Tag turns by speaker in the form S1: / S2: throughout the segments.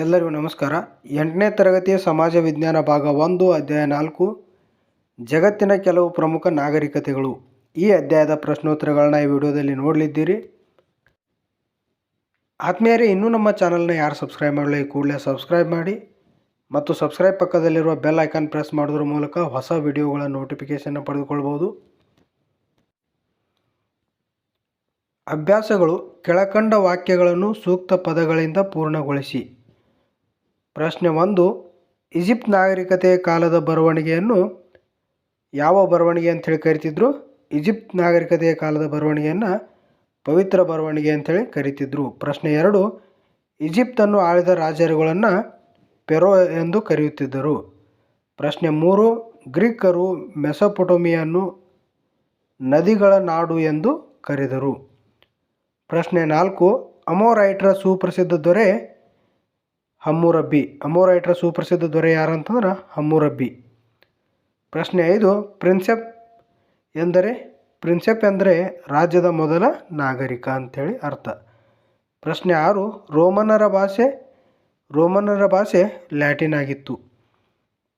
S1: ಎಲ್ಲರಿಗೂ ನಮಸ್ಕಾರ. ಎಂಟನೇ ತರಗತಿಯ ಸಮಾಜ ವಿಜ್ಞಾನ ಭಾಗ ಒಂದು, ಅಧ್ಯಾಯ ನಾಲ್ಕು, ಜಗತ್ತಿನ ಕೆಲವು ಪ್ರಮುಖ ನಾಗರಿಕತೆಗಳು. ಈ ಅಧ್ಯಾಯದ ಪ್ರಶ್ನೋತ್ತರಗಳನ್ನ ಈ ವಿಡಿಯೋದಲ್ಲಿ ನೋಡಲಿದ್ದೀರಿ. ಆತ್ಮೀಯರೇ, ಇನ್ನೂ ನಮ್ಮ ಚಾನಲ್ನ ಯಾರು ಸಬ್ಸ್ಕ್ರೈಬ್ ಮಾಡಲಿ ಕೂಡಲೇ ಸಬ್ಸ್ಕ್ರೈಬ್ ಮಾಡಿ ಮತ್ತು ಸಬ್ಸ್ಕ್ರೈಬ್ ಪಕ್ಕದಲ್ಲಿರುವ ಬೆಲ್ ಐಕಾನ್ ಪ್ರೆಸ್ ಮಾಡೋದ್ರ ಮೂಲಕ ಹೊಸ ವಿಡಿಯೋಗಳ ನೋಟಿಫಿಕೇಷನ್ನ ಪಡೆದುಕೊಳ್ಬೋದು ಅಭ್ಯಾಸಗಳು ಕೆಳಕಂಡ ವಾಕ್ಯಗಳನ್ನು ಸೂಕ್ತ ಪದಗಳಿಂದ ಪೂರ್ಣಗೊಳಿಸಿ. ಪ್ರಶ್ನೆ ಒಂದು, ಈಜಿಪ್ಟ್ ನಾಗರಿಕತೆಯ ಕಾಲದ ಬರವಣಿಗೆಯನ್ನು ಯಾವ ಬರವಣಿಗೆ ಅಂತೇಳಿ ಕರಿತಿದ್ರು? ಈಜಿಪ್ಟ್ ನಾಗರಿಕತೆಯ ಕಾಲದ ಬರವಣಿಗೆಯನ್ನು ಪವಿತ್ರ ಬರವಣಿಗೆ ಅಂತೇಳಿ ಕರಿತಿದ್ರು. ಪ್ರಶ್ನೆ ಎರಡು, ಈಜಿಪ್ತನ್ನು ಆಳಿದ ರಾಜರುಗಳನ್ನು ಪೆರೋ ಎಂದು ಕರೆಯುತ್ತಿದ್ದರು. ಪ್ರಶ್ನೆ ಮೂರು, ಗ್ರೀಕರು ಮೆಸೊಪೊಟೋಮಿಯನ್ನು ನದಿಗಳ ನಾಡು ಎಂದು ಕರೆದರು. ಪ್ರಶ್ನೆ ನಾಲ್ಕು ಅಮೋರೈಟ್ರ ಸುಪ್ರಸಿದ್ಧ ದೊರೆ ಹಮ್ಮುರಬ್ಬಿ ಅಮೋರೈಟ್ರ ಸುಪ್ರಸಿದ್ಧ ದೊರೆ ಯಾರು ಅಂತಂದ್ರೆ ಹಮ್ಮುರಬ್ಬಿ ಪ್ರಶ್ನೆ ಐದು, ಪ್ರಿನ್ಸೆಪ್ ಎಂದರೆ ಪ್ರಿನ್ಸೆಪ್ ಎಂದರೆ ರಾಜ್ಯದ ಮೊದಲ ನಾಗರಿಕ ಅಂಥೇಳಿ ಅರ್ಥ. ಪ್ರಶ್ನೆ ಆರು, ರೋಮನರ ಭಾಷೆ ರೋಮನರ ಭಾಷೆ ಲ್ಯಾಟಿನ್ ಆಗಿತ್ತು.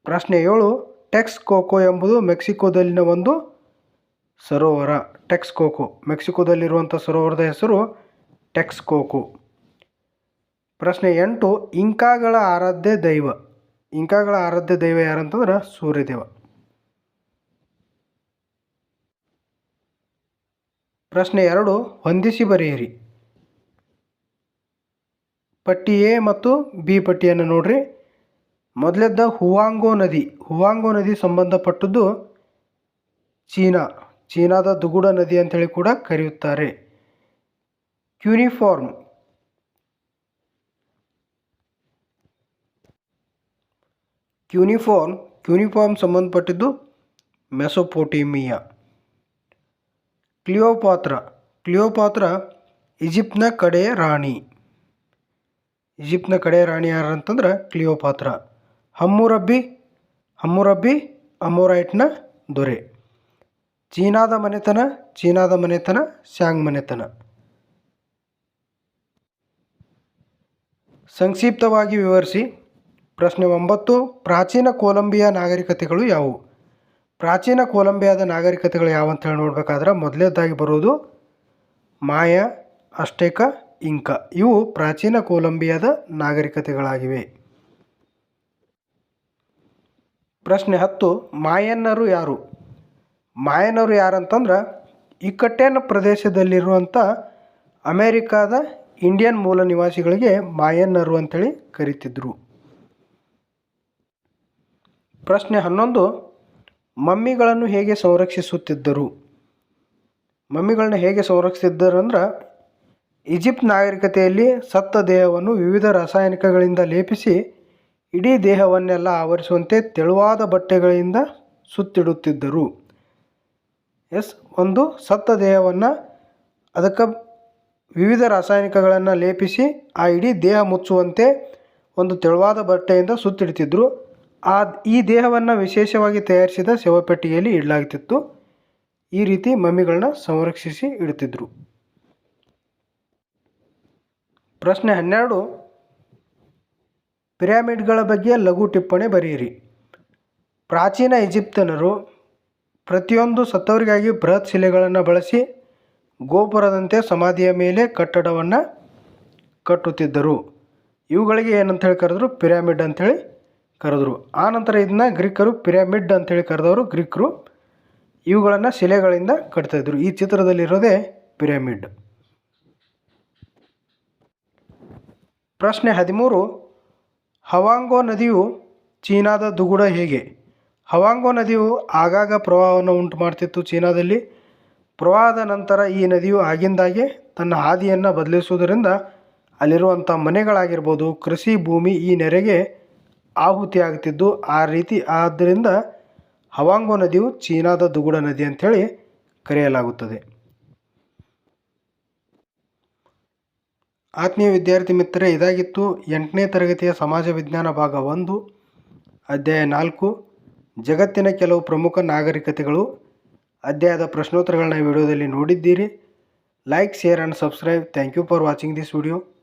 S1: ಪ್ರಶ್ನೆ ಏಳು ಟೆಕ್ಸ್ ಕೋಕೋ ಎಂಬುದು ಮೆಕ್ಸಿಕೋದಲ್ಲಿನ ಒಂದು ಸರೋವರ. ಟೆಕ್ಸ್ ಕೋಕೋ ಮೆಕ್ಸಿಕೋದಲ್ಲಿರುವಂಥ ಸರೋವರದ ಹೆಸರು ಟೆಕ್ಸ್ಕೋಕೋ. ಪ್ರಶ್ನೆ ಎಂಟು, ಇಂಕಾಗಳ ಆರಾಧ್ಯ ದೈವ. ಇಂಕಾಗಳ ಆರಾಧ್ಯ ದೈವ ಯಾರಂತಂದ್ರೆ ಸೂರ್ಯದೇವ. ಪ್ರಶ್ನೆ ಎರಡು, ಹೊಂದಿಸಿ ಬರೆಯಿರಿ. ಪಟ್ಟಿ ಎ ಮತ್ತು ಬಿ ಪಟ್ಟಿಯನ್ನು ನೋಡ್ರಿ. ಮೊದಲೆದ್ದ ಹುವಾಂಗೋ ನದಿ. ಹುವಾಂಗೋ ನದಿ ಸಂಬಂಧಪಟ್ಟದ್ದು ಚೀನಾ. ಚೀನಾದ ದುಗುಡ ನದಿ ಅಂತೇಳಿ ಕೂಡ ಕರೆಯುತ್ತಾರೆ. ಕ್ಯೂನಿಫಾರ್ಮ್. ಕ್ಯೂನಿಫಾರ್ಮ್ ಕ್ಯೂನಿಫಾರ್ಮ್ ಸಂಬಂಧಪಟ್ಟಿದ್ದು ಮೆಸೊಪೋಟೇಮಿಯಾ. ಕ್ಲಿಯೋಪಾತ್ರ ಕ್ಲಿಯೋಪಾತ್ರ ಈಜಿಪ್ಟ್ನ ಕಡೆಯ ರಾಣಿ. ಈಜಿಪ್ಟ್ನ ಕಡೆಯ ರಾಣಿ ಯಾರು ಅಂತಂದ್ರೆ ಕ್ಲಿಯೋಪಾತ್ರ. ಹಮ್ಮುರಬ್ಬಿ ಹಮ್ಮುರಬ್ಬಿ ಅಮೋರೈಟ್ನ ದೊರೆ. ಚೀನಾದ ಮನೆತನ ಚೀನಾದ ಮನೆತನ ಸ್ಯಾಂಗ್ ಮನೆತನ. ಸಂಕ್ಷಿಪ್ತವಾಗಿ ವಿವರಿಸಿ ಪ್ರಶ್ನೆ ಒಂಬತ್ತು, ಪ್ರಾಚೀನ ಕೊಲಂಬಿಯಾ ನಾಗರಿಕತೆಗಳು ಯಾವುವು? ಪ್ರಾಚೀನ ಕೊಲಂಬಿಯಾದ ನಾಗರಿಕತೆಗಳು ಯಾವ ಅಂತ ಹೇಳಿ ನೋಡಬೇಕಾದ್ರೆ ಮೊದಲನೇದಾಗಿ ಬರೋದು ಮಾಯ, ಅಷ್ಟೇಕ, ಇಂಕ. ಇವು ಪ್ರಾಚೀನ ಕೊಲಂಬಿಯಾದ ನಾಗರಿಕತೆಗಳಾಗಿವೆ. ಪ್ರಶ್ನೆ ಹತ್ತು, ಮಾಯನ್ನರು ಯಾರು? ಮಾಯನರು ಯಾರಂತಂದ್ರೆ ಇಕ್ಕಟ್ಟೇನ ಪ್ರದೇಶದಲ್ಲಿರುವಂಥ ಅಮೇರಿಕಾದ ಇಂಡಿಯನ್ ಮೂಲ ನಿವಾಸಿಗಳಿಗೆ ಮಾಯನ್ನರು ಅಂತೇಳಿ ಕರಿತಿದ್ರು. ಪ್ರಶ್ನೆ ಹನ್ನೊಂದು, ಮಮ್ಮಿಗಳನ್ನು ಹೇಗೆ ಸಂರಕ್ಷಿಸುತ್ತಿದ್ದರು? ಮಮ್ಮಿಗಳನ್ನ ಹೇಗೆ ಸಂರಕ್ಷಿಸಿದ್ದರು ಅಂದ್ರೆ, ಈಜಿಪ್ಟ್ ನಾಗರಿಕತೆಯಲ್ಲಿ ಸತ್ತ ದೇಹವನ್ನು ವಿವಿಧ ರಾಸಾಯನಿಕಗಳಿಂದ ಲೇಪಿಸಿ, ಇಡೀ ದೇಹವನ್ನೆಲ್ಲ ಆವರಿಸುವಂತೆ ತೆಳುವಾದ ಬಟ್ಟೆಗಳಿಂದ ಸುತ್ತಿಡುತ್ತಿದ್ದರು. ಎಸ್, ಒಂದು, ಸತ್ತ ದೇಹವನ್ನು ಅದಕ್ಕೆ ವಿವಿಧ ರಾಸಾಯನಿಕಗಳನ್ನು ಲೇಪಿಸಿ, ಆ ಇಡೀ ದೇಹ ಮುಚ್ಚುವಂತೆ ಒಂದು ತೆಳುವಾದ ಬಟ್ಟೆಯಿಂದ ಸುತ್ತಿಡ್ತಿದ್ರು. ಆ ಈ ದೇಹವನ್ನು ವಿಶೇಷವಾಗಿ ತಯಾರಿಸಿದ ಶವಪೆಟ್ಟಿಗೆಯಲ್ಲಿ ಇಡಲಾಗ್ತಿತ್ತು. ಈ ರೀತಿ ಮಮ್ಮಿಗಳನ್ನ ಸಂರಕ್ಷಿಸಿ ಇಡ್ತಿದ್ರು ಪ್ರಶ್ನೆ ಹನ್ನೆರಡು. ಪಿರಾಮಿಡ್ಗಳ ಬಗ್ಗೆ ಲಘು ಟಿಪ್ಪಣಿ ಬರೆಯಿರಿ. ಪ್ರಾಚೀನ ಈಜಿಪ್ತನರು ಪ್ರತಿಯೊಂದು ಸತ್ತವರಿಗಾಗಿ ಬೃಹತ್ ಶಿಲೆಗಳನ್ನು ಬಳಸಿ ಗೋಪುರದಂತೆ ಸಮಾಧಿಯ ಮೇಲೆ ಕಟ್ಟಡವನ್ನು ಕಟ್ಟುತ್ತಿದ್ದರು. ಇವುಗಳಿಗೆ ಏನಂತ ಹೇಳಿ ಕರೆದ್ರು? ಪಿರಾಮಿಡ್ ಅಂಥೇಳಿ ಕರೆದ್ರು. ಆನಂತರ ಇದನ್ನ ಗ್ರೀಕರು ಪಿರಾಮಿಡ್ ಅಂತೇಳಿ ಕರೆದವರು ಗ್ರೀಕರು. ಇವುಗಳನ್ನು ಶಿಲೆಗಳಿಂದ ಕಟ್ತಾಯಿದ್ರು ಈ ಚಿತ್ರದಲ್ಲಿರೋದೇ ಪಿರಮಿಡ್. ಪ್ರಶ್ನೆ ಹದಿಮೂರು. ಹವಾಂಗೋ ನದಿಯು ಚೀನಾದ ದುಗುಡ ಹೇಗೆ? ಹವಾಂಗೋ ನದಿಯು ಆಗಾಗ ಪ್ರವಾಹವನ್ನು ಉಂಟು ಮಾಡ್ತಿತ್ತು ಚೀನಾದಲ್ಲಿ. ಪ್ರವಾಹದ ನಂತರ ಈ ನದಿಯು ಆಗಿಂದಾಗೆ ತನ್ನ ಹಾದಿಯನ್ನು ಬದಲಿಸುವುದರಿಂದ ಅಲ್ಲಿರುವಂಥ ಮನೆಗಳಾಗಿರ್ಬೋದು, ಕೃಷಿ ಭೂಮಿ ಈ ನೆರೆಗೆ ಆಹುತಿಯಾಗ್ತಿದ್ದು ಆ ರೀತಿ. ಆದ್ದರಿಂದ ಹವಾಂಗೋ ನದಿಯು ಚೀನಾದ ದುಗುಡ ನದಿ ಅಂಥೇಳಿ ಕರೆಯಲಾಗುತ್ತದೆ. ಆತ್ಮೀಯ ವಿದ್ಯಾರ್ಥಿ ಮಿತ್ರರೇ, ಇದಾಗಿತ್ತು ಎಂಟನೇ ತರಗತಿಯ ಸಮಾಜ ವಿಜ್ಞಾನ ಭಾಗ ಒಂದು, ಅಧ್ಯಾಯ ನಾಲ್ಕು. ಜಗತ್ತಿನ ಕೆಲವು ಪ್ರಮುಖ ನಾಗರಿಕತೆಗಳು, ಅಧ್ಯಾಯದ ಪ್ರಶ್ನೋತ್ತರಗಳನ್ನ ವಿಡಿಯೋದಲ್ಲಿ ನೋಡಿದ್ದೀರಿ. Like, share and subscribe. Thank you for watching this video.